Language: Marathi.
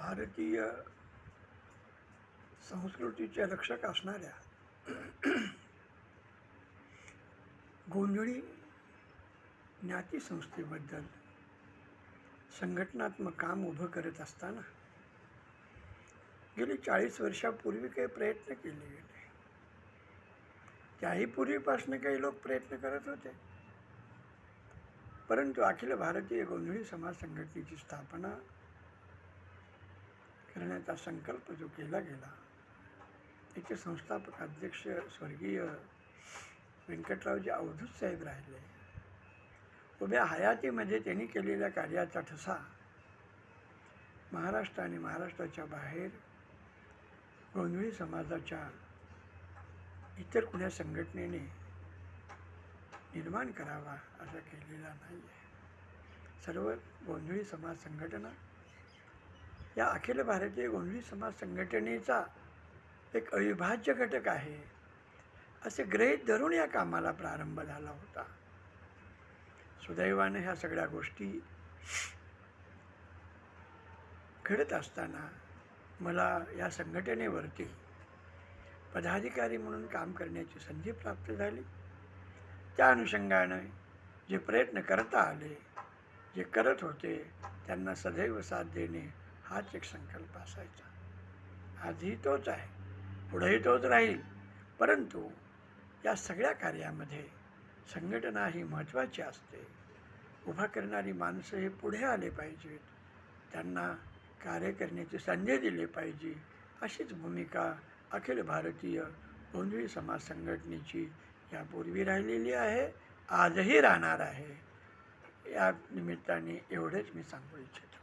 भारतीय संस्कृतीचे रक्षक असणाऱ्या गोंधळी ज्ञाती संस्थेबद्दल संघटनात्मक काम उभं करत असताना गेली चाळीस वर्षापूर्वी काही प्रयत्न केले गेले. त्याही पूर्वीपासून काही लोक प्रयत्न करत होते. परंतु अखिल भारतीय गोंधळी समाज संघटनेची स्थापना करण्याचा संकल्प जो केला गेला त्याचे संस्थापक अध्यक्ष स्वर्गीय व्यंकटरावजी अवधूत साहेब राहिले. उभ्या हयातीमध्ये त्यांनी केलेल्या कार्याचा ठसा महाराष्ट्र आणि महाराष्ट्राच्या बाहेर गोंधळी समाजाच्या इतर कुण्या संघटनेने निर्माण करावा असा केलेला नाही आहे सर्व गोंधळी समाज संघटना या अखिल भारतीय गोंधळी समाज संघटनेचा एक अविभाज्य घटक आहे. असे ग्रहित धरून या कामाला प्रारंभ झाला होता. सुदैवाने ह्या सगळ्या गोष्टी घडत असताना मला या संघटनेवरती पदाधिकारी म्हणून काम करण्याची संधी प्राप्त झाली. त्या अनुषंगाने जे प्रयत्न करता आले जे करत होते त्यांना सदैव साथ देणे हाच एक संकल्प असायचा. आजही तोच आहे. पुढेही तोच राहील. परंतु या सगळ्या कार्यामध्ये संघटना ही महत्त्वाची असते. उभा करणारी माणसं हे पुढे आले पाहिजेत. त्यांना कार्य करण्याची संधी दिली पाहिजे. अशीच भूमिका अखिल भारतीय गोंधळी समाज संघटनेची यापूर्वी राहिलेली आहे. आजही राहणार आहे. या निमित्ताने एवढेच मी सांगू इच्छितो.